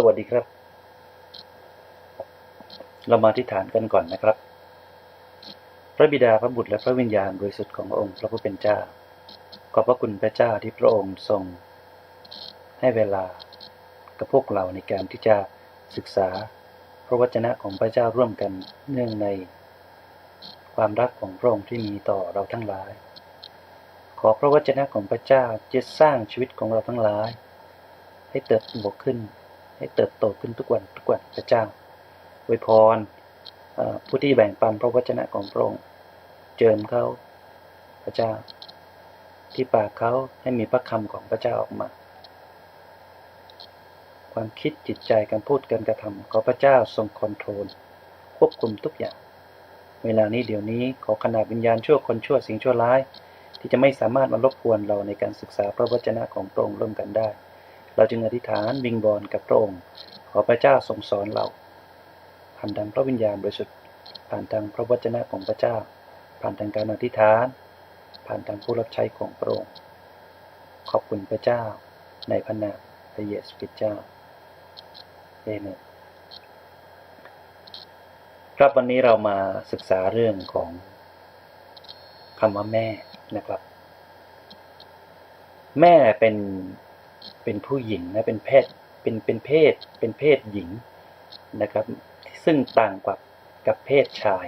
สวัสดีครับ เรามาที่ฐานกันก่อนนะครับ พระบิดาพระบุตรและพระวิญญาณบริสุทธิ์ของพระองค์พระผู้เป็นเจ้า ขอบพระคุณพระเจ้าที่พระองค์ทรง ให้เวลากับพวกเราในการที่จะศึกษาพระวจนะของพระเจ้าร่วมกันเนื่องใน ความรักของพระองค์ที่มีต่อเราทั้งหลาย ขอพระวจนะของพระเจ้าจะสร้างชีวิตของเราทั้งหลายให้เติบโตขึ้น ให้เติบโตขึ้นทุกวันทุกวันพระเจ้าอวยพรผู้ที่แบ่งปันพระวจนะของพระองค์เจิมเขาพระเจ้า ที่ปากเขาให้มีพระคำของพระเจ้าออกมา ความคิดจิตใจการพูดการกระทำขอพระเจ้าทรงคอนโทรล ควบคุมทุกอย่าง เวลานี้เดี๋ยวนี้ขอขนาดวิญญาณชั่วคนชั่วสิ่งชั่วร้าย ที่จะไม่สามารถมารบกวนเราในการศึกษาพระวจนะของพระองค์ร่วมกันได้ เราจึงอธิษฐานวิงบอลกับพระองค์ ขอพระเจ้าทรงสอนเรา ผ่านทางพระวิญญาณบริสุทธิ์ ผ่านทางพระวจนะของพระเจ้า ผ่านทางการอธิษฐาน ผ่านทางผู้รับใช้ของพระองค์ ขอบคุณพระเจ้า ในพระนามพระเยซูคริสต์เจ้า เอเมนครับวันนี้เรามาศึกษาเรื่องของคำว่าแม่นะครับ แม่เป็น เป็นผู้หญิงนะเป็นเพศเป็นเป็นเพศ เป็นเพศหญิงนะครับ ซึ่งต่างกับกับเพศชาย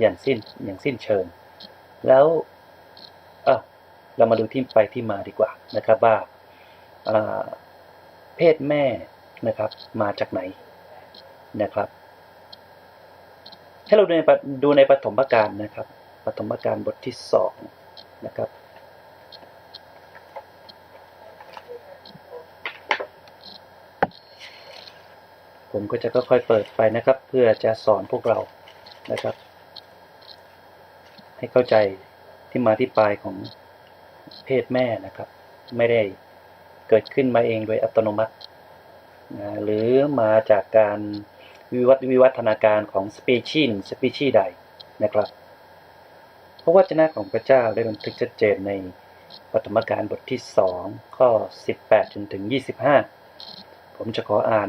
อย่างสิ้นอย่างสิ้นเชิง แล้วเอ้าเรามาดูที่ไปที่มาดีกว่านะครับว่าเพศแม่นะครับ มาจากไหนนะครับให้เราดูในปฐดูในปฐมกาลนะครับปฐมกาลบทที่สองนะครับ ผมก็จะค่อยๆเปิดไปนะครับ เพื่อจะสอนพวกเรานะครับ ให้เข้าใจที่มาที่ไปของเพศแม่นะครับ ไม่ได้เกิดขึ้นมาเองโดยอัตโนมัตินะหรือมาจากการวิวัฒวิวัฒนาการของสปีชีส์สปีชีส์ใดนะครับเพราะวจนะของพระเจ้าได้บันทึกชัดเจนในปฐมกาลบทที่ 2 ข้อ 18 จนถึง 25 ผมจะขออ่าน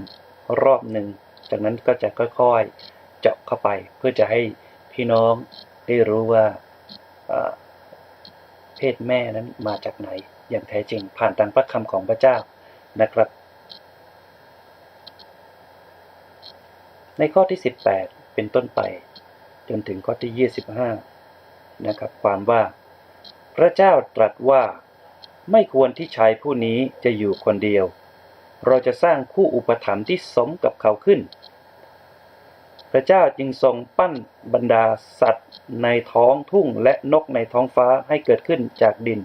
รอบหนึ่ง จากนั้นก็จะค่อยๆเจาะเข้าไป เพื่อจะให้พี่น้องได้รู้ว่าเพศแม่นั้นมาจากไหน อย่างแท้จริงผ่านทางพระคำของพระเจ้านะครับ ในข้อที่ 18 เป็นต้นไป จนถึงข้อที่ 25 นะครับ ความว่า พระเจ้าตรัสว่าไม่ควรที่ชายผู้นี้จะอยู่คนเดียว เราจะสร้างคู่อุปถัมภ์ที่สมกับเขาขึ้น พระเจ้าจึงทรงปั้นบรรดาสัตว์ในท้องทุ่งและนกในท้องฟ้าให้เกิดขึ้นจากดิน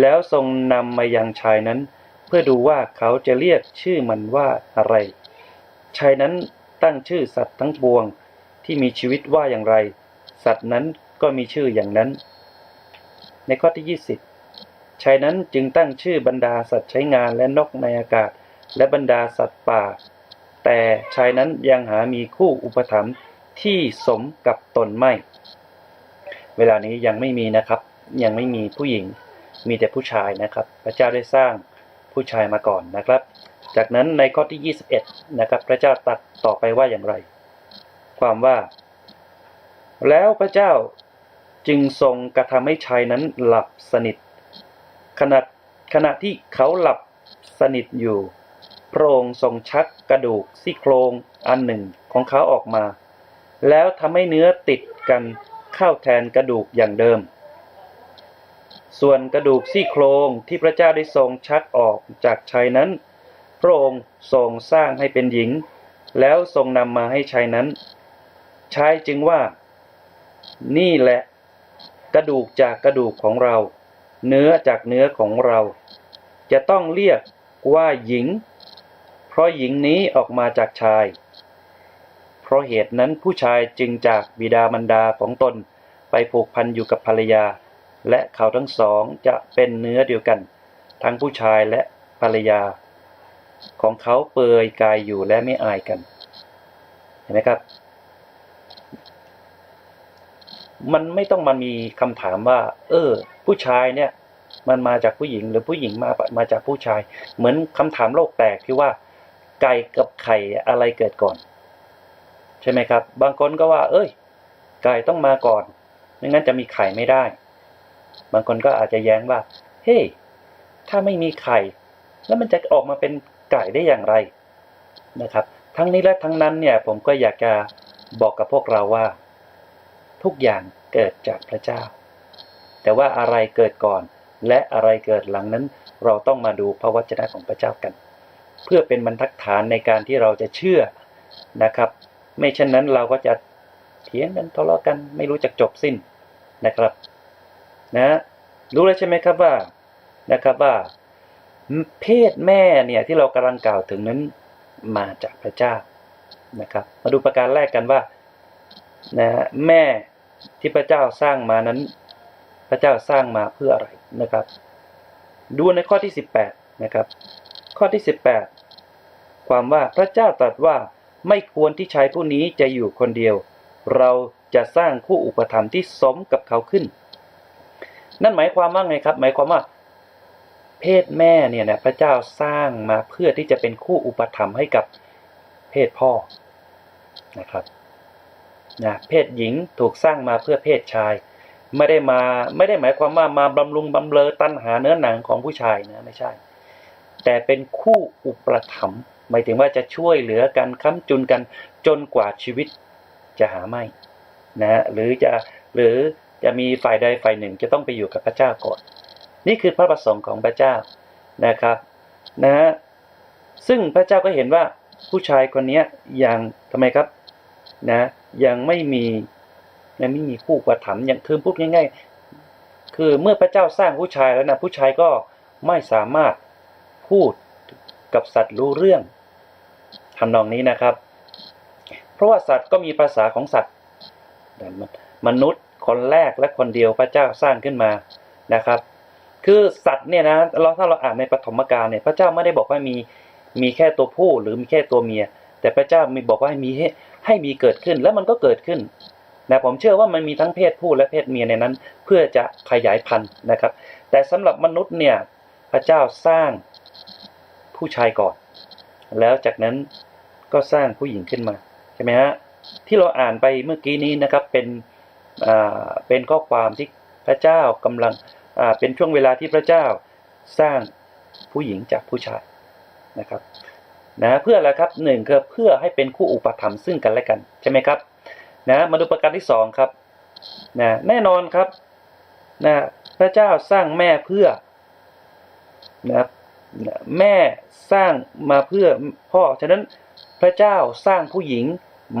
แล้วทรงนำมายังชายนั้น เพื่อดูว่าเขาจะเรียกชื่อมันว่าอะไร ชายนั้นตั้งชื่อสัตว์ทั้งปวงที่มีชีวิตว่าอย่างไร สัตว์นั้นก็มีชื่ออย่างนั้น ในข้อที่ 20ชายนั้นจึงตั้งชื่อบรรดาสัตว์ใช้งานและนกในอากาศ และบรรดาสัตว์ป่า แต่ชายนั้นยังหามีคู่อุปถัมภ์ที่สมกับตนไม่ เวลานี้ยังไม่มีนะครับ ยังไม่มีผู้หญิง มีแต่ผู้ชายนะครับ พระเจ้าได้สร้างผู้ชายมาก่อนนะครับ จากนั้นในข้อที่ 21 นะครับ พระเจ้าตัดต่อไปว่าอย่างไร ความว่า แล้วพระเจ้าจึงทรงกระทำให้ชายนั้นหลับสนิทขณะขณะที่เขาหลับสนิทอยู่ พระองค์ทรงชักกระดูกซี่โครงอันหนึ่งของเขาออกมา แล้วทำให้เนื้อติดกันเข้าแทนกระดูกอย่างเดิม ส่วนกระดูกซี่โครงที่พระเจ้าได้ทรงชักออกจากชายนั้น พระองค์ทรงสร้างให้เป็นหญิง แล้วทรงนำมาให้ชายนั้นชายจึงว่า นี่แหละ กระดูกจากกระดูกของเรา เนื้อจากเนื้อของเรา จะต้องเรียกว่าหญิง ราะหญิงนี้ออกมาจากชาย เพราะเหตุนั้นผู้ชายจึงจากบิดามารดาของตนไปผูกพันอยู่กับภรรยา และเขาทั้งสองจะเป็นเนื้อเดียวกัน ทั้งผู้ชายและภรรยา ของเขาเปลือยกายอยู่และไม่อายกัน เห็นไหมครับ มันไม่ต้องมามีคำถามว่า เออ ผู้ชายเนี่ย มันมาจากผู้หญิงหรือผู้หญิงมามาจากผู้ชาย เหมือนคำถามโลกแตกที่ว่า ไก่กับไข่อะไรเกิดก่อน ใช่ไหมครับ บางคนก็ว่า เอ้ย ไก่ต้องมาก่อนไม่งั้นจะมีไข่ไม่ได้ บางคนก็อาจจะแย้งว่า เฮ้ถ้าไม่มีไข่ แล้วมันจะออกมาเป็นไก่ได้อย่างไรนะครับ ทั้งนี้และทั้งนั้นเนี่ย ผมก็อยากจะบอกกับพวกเราว่า ทุกอย่างเกิดจากพระเจ้า แต่ว่าอะไรเกิดก่อน และอะไรเกิดหลังนั้น เราต้องมาดูพระวจนะของพระเจ้ากัน เพื่อเป็นบรรทัดฐานในการที่เราจะเชื่อนะครับ ไม่เช่นนั้นเราก็จะเถียงกันทะเลาะกันไม่รู้จักจบสิ้นนะครับนะรู้แล้วใช่ไหมครับว่านะครับว่า เพศแม่เนี่ยที่เรากำลังกล่าวถึงนั้นมาจากพระเจ้านะครับ มาดูประการแรกกันว่านะแม่ที่พระเจ้าสร้างมานั้น พระเจ้าสร้างมาเพื่ออะไรนะครับ ดูในข้อที่ 18นะครับ ข้อที่ 18 ความว่าพระเจ้าตรัสว่าไม่ควรที่ชายผู้นี้จะอยู่คนเดียว เราจะสร้างคู่อุปถัมภ์ที่สมกับเขาขึ้น นั่นหมายความว่าไงครับ หมายความว่า เพศแม่เนี่ยนะพระเจ้าสร้างมาเพื่อที่จะเป็นคู่อุปถัมภ์ให้กับเพศพ่อนะครับนะเพศหญิงถูกสร้างมาเพื่อเพศชาย ไม่ได้มาไม่ได้หมายความว่ามาบำรุงบำเรอตันหาเนื้อหนังของผู้ชายนะไม่ใช่ แต่เป็นคู่อุปถัมภ์หมายถึงว่าจะช่วยเหลือกันค้ำจุนกันจนกว่าชีวิตจะหาไม่นะหรือจะหรือจะมีฝ่ายใดฝ่ายหนึ่งจะต้องไปอยู่กับพระเจ้าก่อน นี่คือพระประสงค์ของพระเจ้านะครับนะฮะซึ่งพระเจ้าก็เห็นว่าผู้ชายคนนี้ยังทำไมครับนะยังไม่มียังไม่มีคู่อุปถัมภ์อย่างคือพูดง่าย ๆ คือเมื่อพระเจ้าสร้างผู้ชายแล้วนะผู้ชายก็ไม่สามารถ พูดกับสัตว์รู้เรื่องทำนองนี้นะครับ เพราะว่าสัตว์ก็มีภาษาของสัตว์ มนุษย์คนแรกและคนเดียวพระเจ้าสร้างขึ้นมานะครับ คือสัตว์เนี่ยนะเราถ้าเราอ่านในปฐมกาลเนี่ยพระเจ้าไม่ได้บอกว่ามีมีแค่ตัวผู้หรือมีแค่ตัวเมีย แต่พระเจ้ามีบอกว่าให้มีให้ให้มีเกิดขึ้นแล้วมันก็เกิดขึ้นนะผมเชื่อว่ามันมีทั้งเพศผู้และเพศเมียในนั้น เพื่อจะขยายพันธุ์นะครับ แต่สำหรับมนุษย์เนี่ยพระเจ้าสร้าง ผู้ชายก่อน แล้วจากนั้นก็สร้างผู้หญิงขึ้นมาใช่ไหมฮะที่เราอ่านไปเมื่อกี้นี้นะครับเป็นอ่าเป็นข้อความที่พระเจ้ากำลังอ่าเป็นช่วงเวลาที่พระเจ้าสร้างผู้หญิงจากผู้ชายนะครับนะเพื่ออะไรครับหนึ่งคือเพื่อให้เป็นคู่อุปถัมภ์ซึ่งกันและกันใช่ไหมครับนะมาดูประการที่สองครับนะแน่นอนครับนะพระเจ้าสร้างแม่เพื่อนะครับนะ แม่สร้างมาเพื่อพ่อ ฉะนั้นพระเจ้าสร้างผู้หญิง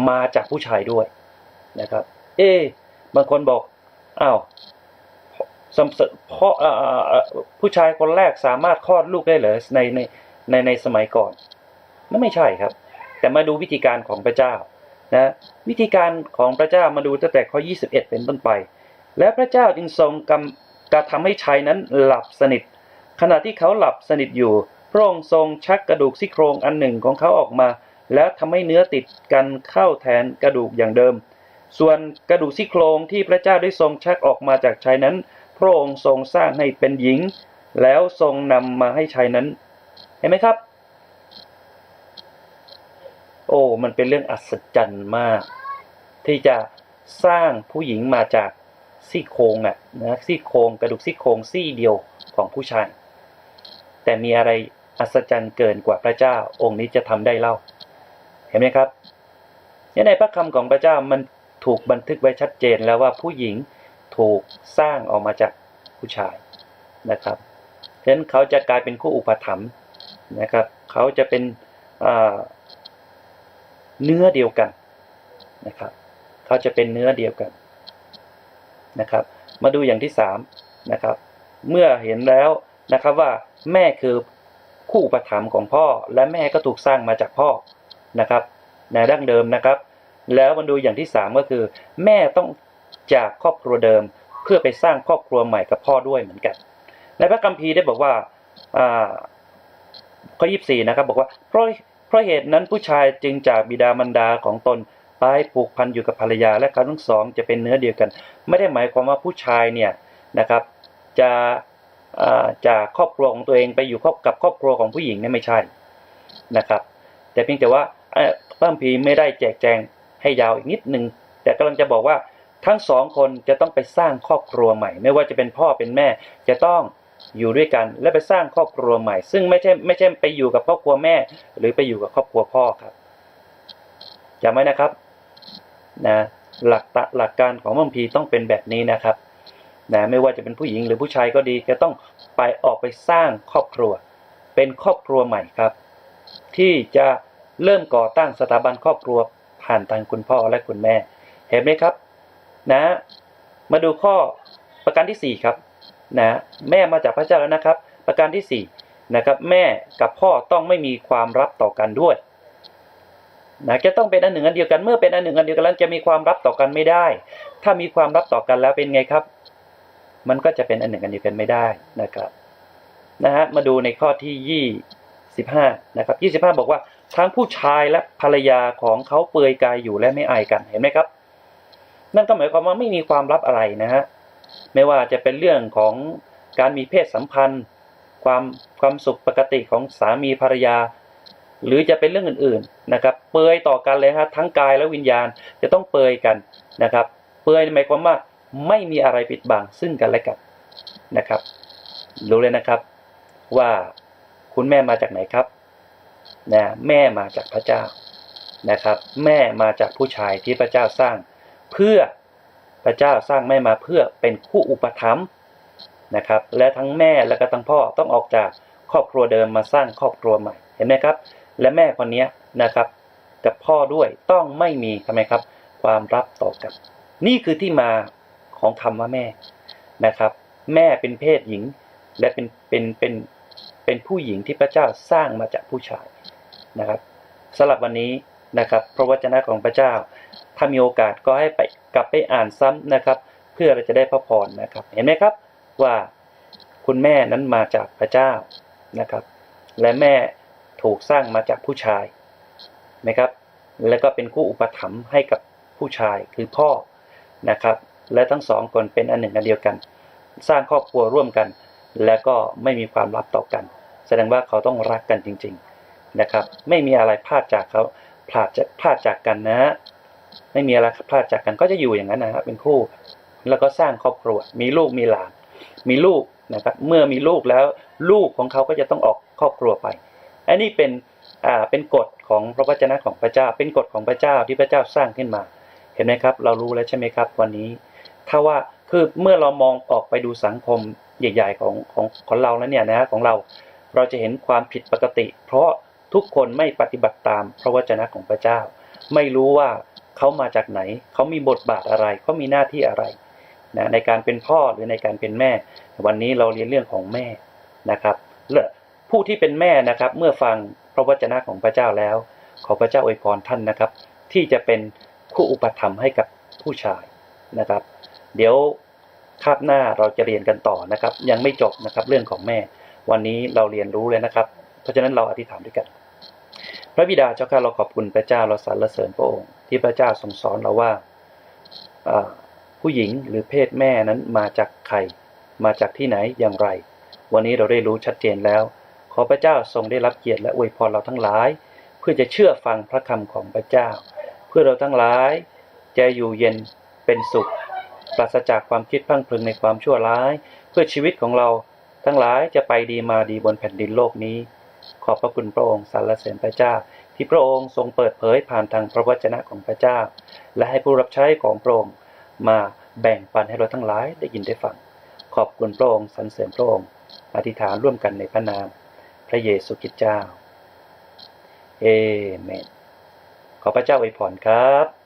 มาจากผู้ชายด้วยนะครับ เอบางคนบอกอ้าวสมสพ่อเอ่อผู้ชายคนแรกสามารถคลอดลูกได้เหรอในในในในสมัยก่อนนั่นไม่ใช่ครับ แต่มาดูวิธีการของพระเจ้านะวิธีการของพระเจ้ามาดูตั้งแต่ข้อ 21 เป็นต้นไป และพระเจ้าจึงทรงกำกระทำให้ชายนั้นหลับสนิท ขณะที่เขาหลับสนิทอยู่ พระองค์ทรงชักกระดูกซี่โครงอันหนึ่งของเขาออกมา แล้วทำให้เนื้อติดกันเข้าแทนกระดูกอย่างเดิม ส่วนกระดูกซี่โครงที่พระเจ้าได้ทรงชักออกมาจากชายนั้น พระองค์ทรงสร้างให้เป็นหญิง แล้วทรงนำมาให้ชายนั้น เห็นไหมครับ โอ้มันเป็นเรื่องอัศจรรย์มาก ที่จะสร้างผู้หญิงมาจากซี่โครงอะนะซี่โครงกระดูกซี่โครงซี่เดียวของผู้ชาย แต่มีอะไรอัศจรรย์เกินกว่าพระเจ้าองค์นี้จะทำได้เล่า เห็นไหมครับในพระคำของพระเจ้ามันถูกบันทึกไว้ชัดเจนแล้วว่าผู้หญิงถูกสร้างออกมาจากผู้ชายนะครับฉะนั้นเขาจะกลายเป็นคู่อุปถัมภ์นะครับ เขาจะเป็นเนื้อเดียวกันนะครับ เขาจะเป็นเนื้อเดียวกันนะครับ มาดูอย่างที่สามนะครับ เมื่อเห็นแล้ว นะครับว่าแม่คือคู่อุปถัมของพ่อ และแม่ก็ถูกสร้างมาจากพ่อนะครับในดั้งเดิมนะครับ แล้วมาดูอย่างที่สามก็คือ แม่ต้องจากครอบครัวเดิม เพื่อไปสร้างครอบครัวใหม่กับพ่อด้วยเหมือนกันในพระคัมภีร์ได้บอกว่าข้อยี่สี่นะครับบอกว่าเพราะเพราะเหตุนั้นผู้ชายจึงจากบิดามารดาของตนไปผูกพันอยู่กับภรรยาและเขาทั้งสองจะเป็นเนื้อเดียวกัน ไม่ได้หมายความว่าผู้ชายเนี่ยนะครับ จะ จากครอบครัวของตัวเองไปอยู่กับครอบครัวของผู้หญิงเนี่ยไม่ใช่นะครับ แต่เพียงแต่ว่าพระคัมภีไม่ได้แจกแจงให้ยาวอีกนิดนึงแต่กำลังจะบอกว่าทั้งสองคนจะต้องไปสร้างครอบครัวใหม่ ไม่ว่าจะเป็นพ่อเป็นแม่ จะต้องอยู่ด้วยกันและไปสร้างครอบครัวใหม่ ซึ่งไม่ใช่ไม่ใช่ไปอยู่กับครอบครัวแม่ หรือไปอยู่กับครอบครัวพ่อครับจำไว้นะครับนะหลักตะหลักการของพระคัมภีต้องเป็นแบบนี้นะครับ นะไม่ว่าจะเป็นผู้หญิงหรือผู้ชายก็ดี จะต้องไปออกไปสร้างครอบครัว เป็นครอบครัวใหม่ครับ ที่จะเริ่มก่อตั้งสถาบันครอบครัวผ่านทางคุณพ่อและคุณแม่ เห็นไหมครับ นะ มาดูข้อประการที่สี่ครับนะแม่มาจากพระเจ้าแล้วนะครับ ประการที่สี่นะครับแม่กับพ่อต้องไม่มีความรับต่อกันด้วยนะจะต้องเป็นอันหนึ่งอันเดียวกันเมื่อเป็นอันหนึ่งอันเดียวกันแล้วจะมีความรับต่อกันไม่ได้ ถ้ามีความรับต่อกันแล้วเป็นไงครับ มันก็จะเป็นอันหนึ่งอันเดียวกันไม่ได้นะครับนะฮะมาดูในข้อที่ยี่สิบห้านะครับยี่สิบห้าบอกว่าทั้งผู้ชายและภรรยาของเขาเปลือยกายอยู่และไม่อายกันเห็นไหมครับ นั่นก็หมายความว่าไม่มีความลับอะไรนะฮะไม่ว่าจะเป็นเรื่องของการมีเพศสัมพันธ์ ความความสุขปกติของสามีภรรยา หรือจะเป็นเรื่องอื่นๆนะครับ เปือยต่อกันเลยฮะทั้งกายและวิญญาณจะต้องเปือยกันนะครับ เปือยหมายความว่า ไม่มีอะไรปิดบังซึ่งกันและกันนะครับ รู้เลยนะครับว่าคุณแม่มาจากไหนครับนะแม่มาจากพระเจ้านะครับ แม่มาจากผู้ชายที่พระเจ้าสร้าง เพื่อพระเจ้าสร้างแม่มาเพื่อเป็นคู่อุปถัมภ์นะครับ และทั้งแม่และก็ทั้งพ่อต้องออกจากครอบครัวเดิมมาสร้างครอบครัวใหม่เห็นไหมครับ และแม่คนนี้นะครับ กับพ่อด้วยต้องไม่มีทำไมครับ ความรับต่อกัน นี่คือที่มา ของคำว่าแม่นะครับ แม่เป็นเพศหญิง และเป็นเป็นเป็นเป็นผู้หญิงที่พระเจ้าสร้างมาจากผู้ชายนะครับสำหรับวันนี้นะครับ พระวจนะของพระเจ้า ถ้ามีโอกาสก็ให้ไปกลับไปอ่านซ้ำนะครับ เพื่อเราจะได้พระพรนะครับ เห็นไหมครับว่าคุณแม่นั้นมาจากพระเจ้านะครับ และแม่ถูกสร้างมาจากผู้ชายนะครับ แล้วก็เป็นคู่อุปถัมภ์ให้กับผู้ชายคือพ่อนะครับ และทั้งสองคนเป็นอันหนึ่งอันเดียวกัน สร้างครอบครัวร่วมกัน และก็ไม่มีความลับต่อกัน แสดงว่าเขาต้องรักกันจริง ๆนะครับ ไม่มีอะไรพลาดจากเขาพลาดจากพลาดจากกันนะ ไม่มีอะไรพลาดจากกันก็จะอยู่อย่างนั้นนะครับเป็นคู่ แล้วก็สร้างครอบครัว มีลูกมีหลาน มีลูกนะครับ เมื่อมีลูกแล้วลูกของเขาก็จะต้องออกครอบครัวไป อันนี้เป็นอ่าเป็นกฎของพระวจนะของพระเจ้า เป็นกฎของพระเจ้าที่พระเจ้าสร้างขึ้นมา เห็นไหมครับ เรารู้แล้วใช่ไหมครับ วันนี้ ถ้าว่าคือเมื่อเรามองออกไปดูสังคมใหญ่ ๆ ของของของเราแล้วเนี่ยนะของเราเราจะเห็นความผิดปกติ เพราะทุกคนไม่ปฏิบัติตามพระวจนะของพระเจ้า ไม่รู้ว่าเขามาจากไหน เขามีบทบาทอะไร เขามีหน้าที่อะไรนะในการเป็นพ่อหรือในการเป็นแม่ วันนี้เราเรียนเรื่องของแม่นะครับและผู้ที่เป็นแม่นะครับ เมื่อฟังพระวจนะของพระเจ้าแล้ว ขอพระเจ้าอวยพรท่านนะครับ ที่จะเป็นคู่อุปถัมภ์ให้กับผู้ชายนะครับ เดี๋ยวคาบหน้าเราจะเรียนกันต่อนะครับ ยังไม่จบนะครับเรื่องของแม่ วันนี้เราเรียนรู้เลยนะครับ เพราะฉะนั้นเราอธิษฐานด้วยกัน พระบิดาเจ้าข้าเราขอบคุณพระเจ้าเราสรรเสริญพระองค์ที่พระเจ้าทรงสอนเราว่าผู้หญิงหรือเพศแม่นั้นมาจากใครมาจากที่ไหนอย่างไร วันนี้เราได้รู้ชัดเจนแล้ว ขอพระเจ้าทรงได้รับเกียรติและอวยพรเราทั้งหลาย เพื่อจะเชื่อฟังพระคำของพระเจ้า เพื่อเราทั้งหลายจะอยู่เย็นเป็นสุข ปราศจากความคิดพังพึงในความชั่วร้าย เพื่อชีวิตของเราทั้งหลายจะไปดีมาดีบนแผ่นดินโลกนี้ ขอบพระคุณพระองค์สรรเสริญพระเจ้า ที่พระองค์ทรงเปิดเผยผ่านทางพระวจนะของพระเจ้า และให้ผู้รับใช้ของพระองค์มาแบ่งปันให้เราทั้งหลายได้ยินได้ฟัง ขอบคุณพระองค์สรรเสริญพระองค์อธิษฐานร่วมกันในพระนาม พระเยซูคริสต์เจ้า เอเมน ขอพระเจ้าอวยพรครับ